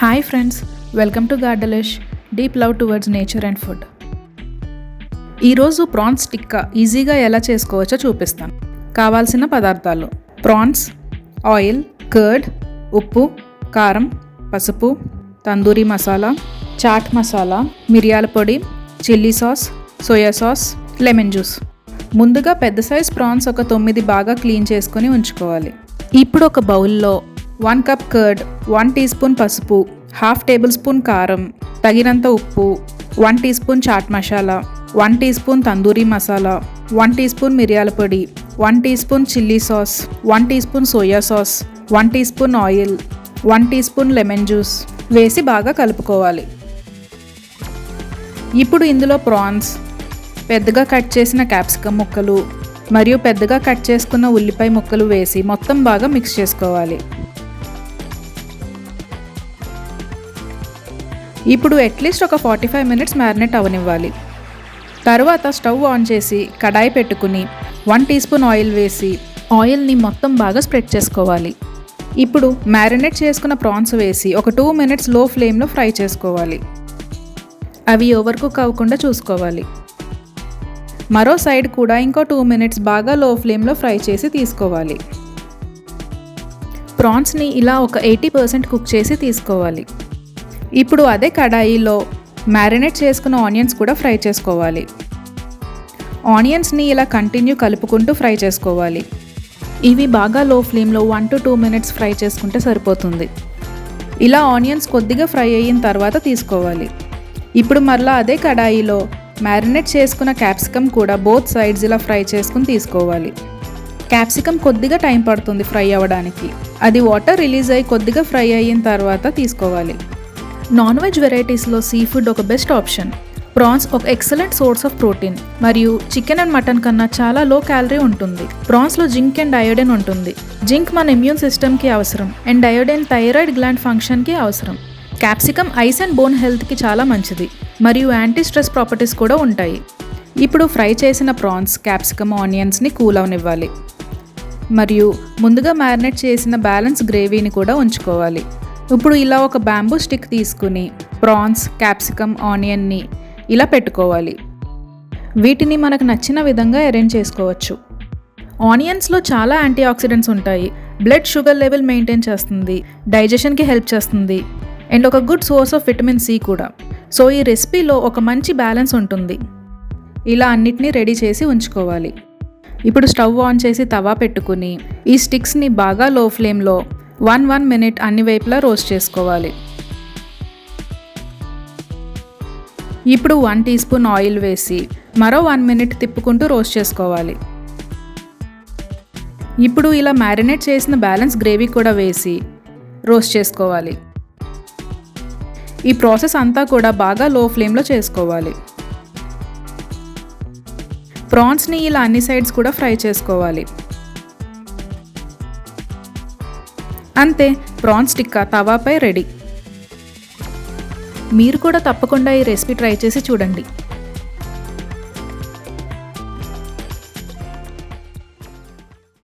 Hi friends welcome to గార్డలిష్ deep love towards nature and food ఈరోజు prawns tikka ఈజీగా ఎలా చేసుకోవచ్చో చూపిస్తాను. కావాల్సిన పదార్థాలు ప్రాన్స్ ఆయిల్ కర్డ్ ఉప్పు కారం పసుపు తందూరి మసాలా చాట్ మసాలా మిరియాల పొడి chilli sauce soya sauce lemon juice. ముందుగా పెద్ద సైజ్ ప్రాన్స్ ఒక తొమ్మిది బాగా క్లీన్ చేసుకొని ఉంచుకోవాలి. ఇప్పుడు ఒక బౌల్లో one cup curd one teaspoon పసుపు హాఫ్ టేబుల్ స్పూన్ కారం తగినంత ఉప్పు one teaspoon chaat masala one teaspoon tandoori masala one teaspoon మిరియాల పొడి one teaspoon chilli sauce one teaspoon soya sauce one teaspoon oil one teaspoon lemon juice వేసి బాగా కలుపుకోవాలి. ఇప్పుడు ఇందులో ప్రాన్స్ పెద్దగా కట్ చేసిన క్యాప్సికమ్ ముక్కలు మరియు పెద్దగా కట్ చేసుకున్న ఉల్లిపాయ ముక్కలు వేసి మొత్తం బాగా మిక్స్ చేసుకోవాలి. ఇప్పుడు అట్లీస్ట్ ఒక ఫార్టీ ఫైవ్ మినిట్స్ మ్యారినేట్ అవనివ్వాలి. తర్వాత స్టవ్ ఆన్ చేసి కడాయి పెట్టుకుని వన్ టీ స్పూన్ ఆయిల్ వేసి ఆయిల్ని మొత్తం బాగా స్ప్రెడ్ చేసుకోవాలి. ఇప్పుడు మ్యారినేట్ చేసుకున్న ప్రాన్స్ వేసి ఒక టూ మినిట్స్లో ఫ్లేమ్లో ఫ్రై చేసుకోవాలి. అవి ఓవర్ కుక్ అవ్వకుండా చూసుకోవాలి. మరో సైడ్ కూడా ఇంకో టూ మినిట్స్ బాగా లో ఫ్లేమ్లో ఫ్రై చేసి తీసుకోవాలి. ప్రాన్స్ని ఇలా ఒక ఎయిటీ పర్సెంట్ కుక్ చేసి తీసుకోవాలి. ఇప్పుడు అదే కడాయిలో మ్యారినేట్ చేసుకున్న ఆనియన్స్ కూడా ఫ్రై చేసుకోవాలి. ఆనియన్స్ని ఇలా కంటిన్యూ కలుపుకుంటూ ఫ్రై చేసుకోవాలి. ఇవి బాగా లో ఫ్లేమ్లో one to two minutes fry చేసుకుంటే సరిపోతుంది. ఇలా ఆనియన్స్ కొద్దిగా ఫ్రై అయిన తర్వాత తీసుకోవాలి. ఇప్పుడు మరలా అదే కడాయిలో మ్యారినేట్ చేసుకున్న క్యాప్సికమ్ కూడా బోత్ సైడ్స్ ఇలా ఫ్రై చేసుకుని తీసుకోవాలి. క్యాప్సికమ్ కొద్దిగా టైం పడుతుంది ఫ్రై అవ్వడానికి. అది వాటర్ రిలీజ్ అయ్యి కొద్దిగా ఫ్రై అయిన తర్వాత తీసుకోవాలి. నాన్ వెజ్ వెరైటీస్లో సీ ఫుడ్ ఒక బెస్ట్ ఆప్షన్. ప్రాన్స్ ఒక ఎక్సలెంట్ సోర్స్ ఆఫ్ ప్రోటీన్. మరియు చికెన్ అండ్ మటన్ కన్నా చాలా లో క్యాలరీ ఉంటుంది. ప్రాన్స్లో జింక్ అండ్ డయోడెన్ ఉంటుంది. జింక్ మన ఇమ్యూన్ సిస్టమ్కి అవసరం. అండ్ డయోడెన్ థైరాయిడ్ గ్లాండ్ ఫంక్షన్కి అవసరం. క్యాప్సికమ్ ఐస్ అండ్ బోన్ హెల్త్కి చాలా మంచిది. మరియు యాంటీ స్ట్రెస్ ప్రాపర్టీస్ కూడా ఉంటాయి. ఇప్పుడు ఫ్రై చేసిన ప్రాన్స్ క్యాప్సికమ్ ఆనియన్స్ని కూల్ అవనివ్వాలి. మరియు ముందుగా మ్యారినేట్ చేసిన బ్యాలెన్స్ గ్రేవీని కూడా ఉంచుకోవాలి. ఇప్పుడు ఇలా ఒక బ్యాంబూ స్టిక్ తీసుకుని ప్రాన్స్ క్యాప్సికమ్ ఆనియన్ని ఇలా పెట్టుకోవాలి. వీటిని మనకు నచ్చిన విధంగా అరేంజ్ చేసుకోవచ్చు. ఆనియన్స్లో చాలా యాంటీ ఆక్సిడెంట్స్ ఉంటాయి. బ్లడ్ షుగర్ లెవెల్ మెయింటైన్ చేస్తుంది. డైజెషన్కి హెల్ప్ చేస్తుంది. అండ్ ఒక good source of vitamin C కూడా. సో ఈ రెసిపీలో ఒక మంచి బ్యాలెన్స్ ఉంటుంది. ఇలా అన్నిటినీ రెడీ చేసి ఉంచుకోవాలి. ఇప్పుడు స్టవ్ ఆన్ చేసి తవా పెట్టుకుని ఈ స్టిక్స్ని బాగా లో ఫ్లేమ్లో వన్ వన్ మినిట్ అన్ని వైపులా రోస్ట్ చేసుకోవాలి. ఇప్పుడు వన్ టీ స్పూన్ ఆయిల్ వేసి మరో వన్ మినిట్ తిప్పుకుంటూ రోస్ట్ చేసుకోవాలి. ఇప్పుడు ఇలా మ్యారినేట్ చేసిన బ్యాలెన్స్ గ్రేవీ కూడా వేసి రోస్ట్ చేసుకోవాలి. ఈ ప్రాసెస్ అంతా కూడా బాగా లో ఫ్లేమ్లో చేసుకోవాలి. ప్రాన్స్ని ఇలా అన్ని సైడ్స్ కూడా ఫ్రై చేసుకోవాలి. అంతే ప్రాన్స్ టిక్కా తవాపై రెడీ. మీరు కూడా తప్పకుండా ఈ రెసిపీ ట్రై చేసి చూడండి.